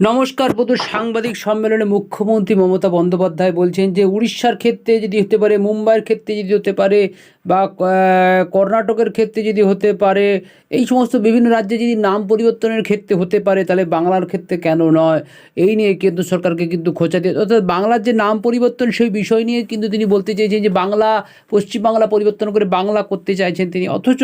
নমস্কার বধু সাংবাদিক সম্মেলনে মুখ্যমন্ত্রী মমতা বন্দ্যোপাধ্যায় বলছেন যে উড়িষ্যার ক্ষেত্রে যদি হতে পারে, মুম্বাইয়ের ক্ষেত্রে যদি হতে পারে বা কর্ণাটকের ক্ষেত্রে যদি হতে পারে, এই সমস্ত বিভিন্ন রাজ্যে যদি নাম পরিবর্তনের ক্ষেত্রে হতে পারে, তাহলে বাংলার ক্ষেত্রে কেন নয়? এই নিয়ে কেন্দ্র সরকারকে কিন্তু খোঁচা দিয়ে, অর্থাৎ বাংলার যে নাম পরিবর্তন, সেই বিষয় নিয়ে কিন্তু তিনি বলতে চাইছেন যে বাংলা, পশ্চিমবাংলা পরিবর্তন করে বাংলা করতে চাইছেন তিনি। অথচ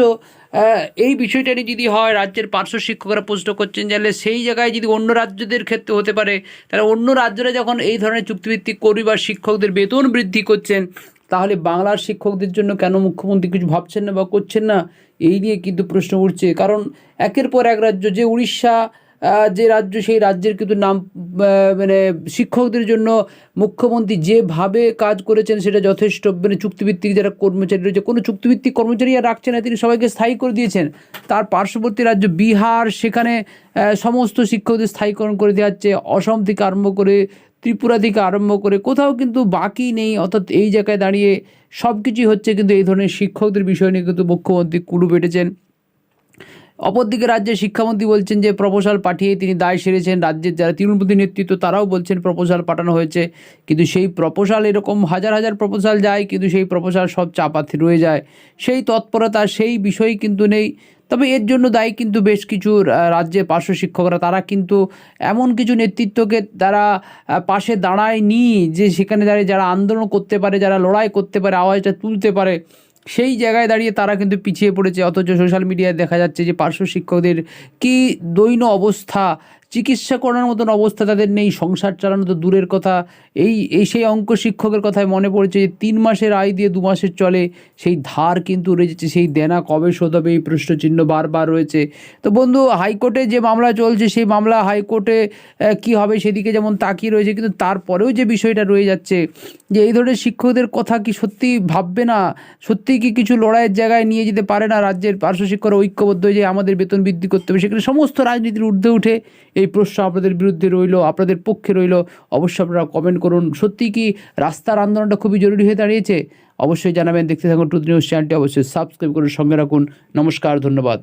এই বিষয়টা নিয়ে যদি হয়, রাজ্যের পার্শ্ব শিক্ষকরা প্রশ্ন করছেন তাহলে সেই জায়গায় যদি অন্য রাজ্যদের ক্ষেত্রে হতে পারে, তাহলে অন্য রাজ্যরা যখন এই ধরনের চুক্তিভিত্তিক কর্মী বা শিক্ষকদের বেতন বৃদ্ধি করছেন তাহলে বাংলার শিক্ষকদের জন্য কেন মুখ্যমন্ত্রী কিছু ভাবছেন না বা করছেন না? এই নিয়ে কিন্তু প্রশ্ন উঠছে। কারণ একের পর এক রাজ্য, যে উড়িষ্যা যে রাজ্য, সেই রাজ্যের কিন্তু নাম মানে শিক্ষকদের জন্য মুখ্যমন্ত্রী যেভাবে কাজ করেছেন সেটা যথেষ্ট। মানে চুক্তিভিত্তিক যারা কর্মচারী রয়েছে, কোনো চুক্তিভিত্তিক কর্মচারী আর রাখছে না, তিনি সবাইকে স্থায়ী করে দিয়েছেন। তার পার্শ্ববর্তী রাজ্য বিহার, সেখানে সমস্ত শিক্ষকদের স্থায়ীকরণ করে দেওয়া হচ্ছে। অসম থেকে আরম্ভ করে ত্রিপুরা থেকে আরম্ভ করে কোথাও কিন্তু বাকি নেই। অর্থাৎ এই জায়গায় দাঁড়িয়ে সব কিছুই হচ্ছে কিন্তু এই ধরনের শিক্ষকদের বিষয় নিয়ে কিন্তু মুখ্যমন্ত্রী কুড়ু বেটেছেন। অপরদিকে রাজ্যের শিক্ষামন্ত্রী বলছেন যে, প্রপোজাল পাঠিয়ে তিনি দায় সেরেছেন। রাজ্যের যারা তৃণমূলপন্থী নেতৃত্ব তারাও বলছেন প্রপোজাল পাঠানো হয়েছে। কিন্তু সেই প্রপোজাল এরকম হাজার হাজার প্রপোজাল যায়, কিন্তু সেই প্রপোজাল সব চাপাতে রয়ে যায়। সেই তৎপরতা, সেই বিষয় কিন্তু নেই। তবে এর জন্য দায়ী কিন্তু বেশ কিছু রাজ্যে পার্শ্ব শিক্ষকরা। তারা কিন্তু এমন কিছু নেতৃত্বকে তারা পাশে দাঁড়ায় দাঁড়ায়নি যে সেখানে দাঁড়িয়ে যারা আন্দোলন করতে পারে, যারা লড়াই করতে পারে, আওয়াজটা তুলতে পারে, সেই জায়গায় দাঁড়িয়ে তারা কিন্তু পিছিয়ে পড়েছে। অথচ সোশ্যাল মিডিয়ায় দেখা যাচ্ছে যে পার্শ্ব শিক্ষকদের কী দৈন অবস্থা চিকিৎসা করার মতন অবস্থা তাদের নেই, সংসার চালানো তো দূরের কথা। এই এই সেই অঙ্ক শিক্ষকের কথায় মনে পড়েছে যে, তিন মাসের আয় দিয়ে দু মাসের চলে, সেই ধার কিন্তু রয়েছে সেই দেনা কবে শোধ হবে এই প্রশ্নচিহ্ন বারবার রয়েছে। তো বন্ধু, হাইকোর্টে যে মামলা চলছে, সেই মামলা হাইকোর্টে কি হবে সেদিকে যেমন তাকিয়ে রয়েছে, কিন্তু তারপরেও যে বিষয়টা রয়ে যাচ্ছে, যে এই ধরনের শিক্ষকদের কথা কি সত্যি ভাববে না? সত্যি কি কিছু লড়াইয়ের জায়গায় নিয়ে যেতে পারে না? রাজ্যের পার্শ্ব শিক্ষকরা ঐক্যবদ্ধ হয়ে যে আমাদের বেতন বৃদ্ধি করতে হবে, সেখানে সমস্ত রাজনীতির ঊর্ধ্বে উঠে এই প্রশ্ন আপনাদের বিরুদ্ধে রইল, আপনাদের পক্ষে রইল, অবশ্যই আপনারা কমেন্ট করুন। সত্যি কি রাস্তার আন্দোলনটা খুবই জরুরি হয়ে দাঁড়িয়েছে? অবশ্যই জানাবেন, দেখতে থাকুন টুথ নিউজ চ্যানেলটি, অবশ্যই সাবস্ক্রাইব করে সঙ্গে রাখুন। নমস্কার, ধন্যবাদ।